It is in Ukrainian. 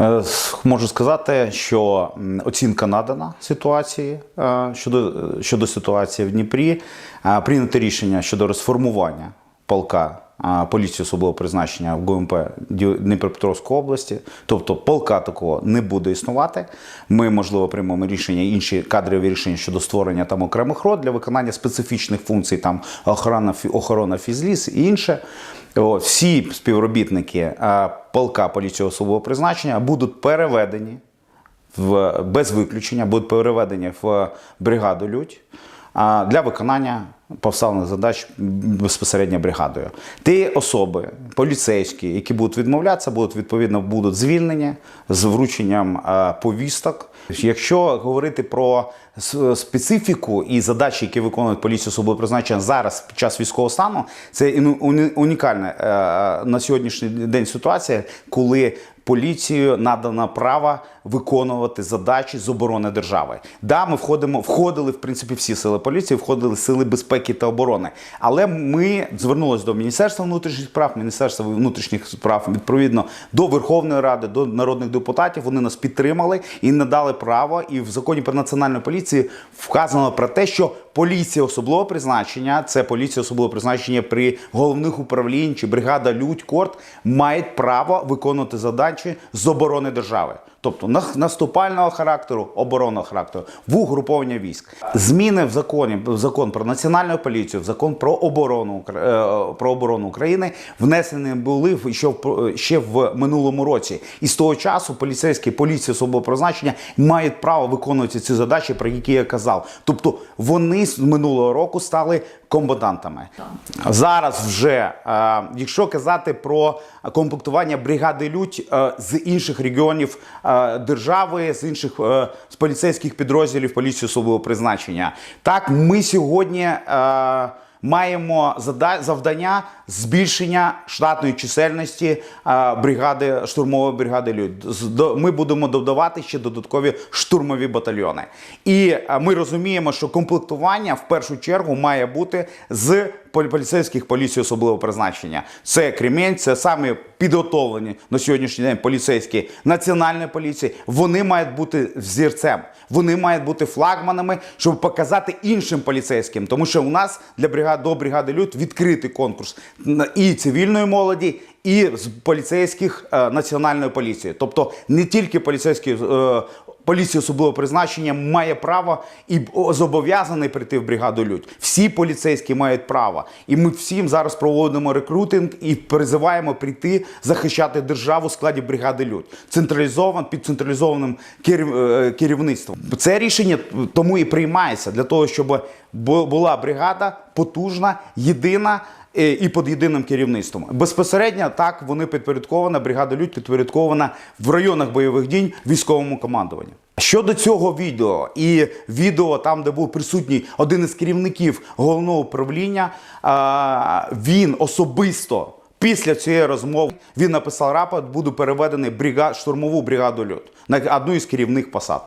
Е, Можу сказати, що оцінка надана ситуації е, щодо, е, щодо ситуації в Дніпрі. Прийнято рішення щодо розформування полка поліції особливого призначення в ГУМП Дніпропетровської області. Тобто полка такого не буде існувати. Ми, можливо, приймемо рішення, інші кадрові рішення щодо створення там окремих рот для виконання специфічних функцій, там охорона, охорона фізліс і інше. О, всі співробітники полка поліції особового призначення будуть переведені в, без виключення, будуть переведені в бригаду Людь для виконання поставлених задач безпосередньо бригадою. Ті особи, поліцейські, які будуть відмовлятися, будуть відповідно будуть звільнені з врученням е, повісток. Якщо говорити про специфіку і задачі, які виконують поліція особливого призначення зараз під час військового стану, це унікальна е, на сьогоднішній день ситуація, коли поліцією надано право виконувати задачі з оборони держави. Да, ми входимо, входили в принципі всі сили поліції, входили сили безпеки та оборони. Але ми звернулися до Міністерства внутрішніх справ, Міністерства внутрішніх справ відповідно до Верховної Ради, до народних депутатів. Вони нас підтримали і надали право. І в законі про національну поліцію вказано про те, що поліція особливого призначення, це поліція особливого призначення при головних управлінь чи бригада Людь, Корт мають право виконувати задачі з оборони держави. Тобто на- наступального характеру, оборонного характеру, в угруповання військ. Зміни в законі в закон про національну поліцію, в закон про оборону е, про оборону України внесені були в- ще в, ще в минулому році. І з того часу поліцейські поліції особового призначення мають право виконувати ці задачі, про які я казав. Тобто вони з минулого року стали комбатантами. Зараз вже, е, якщо казати про комплектування бригади Людь е, з інших регіонів держави, з інших е, з поліцейських підрозділів поліції особливого призначення, так ми сьогодні. е, Маємо завдання збільшення штатної чисельності е, бригади штурмової бригади до- Ми будемо додавати ще додаткові штурмові батальйони. І е, ми розуміємо, що комплектування в першу чергу має бути з поліцейських поліцій особливого призначення. Це Кремінь, це саме підготовлені на сьогоднішній день поліцейські національної поліції. Вони мають бути взірцем. Вони мають бути флагманами, щоб показати іншим поліцейським. Тому що у нас для бригади до бригади Люд відкритий конкурс і цивільної молоді, і з поліцейських е, національної поліції. Тобто не тільки поліцейські. Е, Поліція особливого призначення має право і зобов'язаний прийти в бригаду Людь. Всі поліцейські мають право. І ми всім зараз проводимо рекрутинг і призиваємо прийти захищати державу в складі бригади Людь. Централізован під централізованим е, керівництвом. Це рішення тому і приймається для того, щоб була бригада потужна, єдина. е, І під єдиним керівництвом безпосередньо так вони підпорядкована. Бригада Людь підпорядкована в районах бойових дій військовому командуванню. Щодо цього відео і відео там, де був присутній один із керівників головного управління, він особисто після цієї розмови він написав рапорт, буду переведений бригад, штурмову бригаду Люд на одну із керівних посад.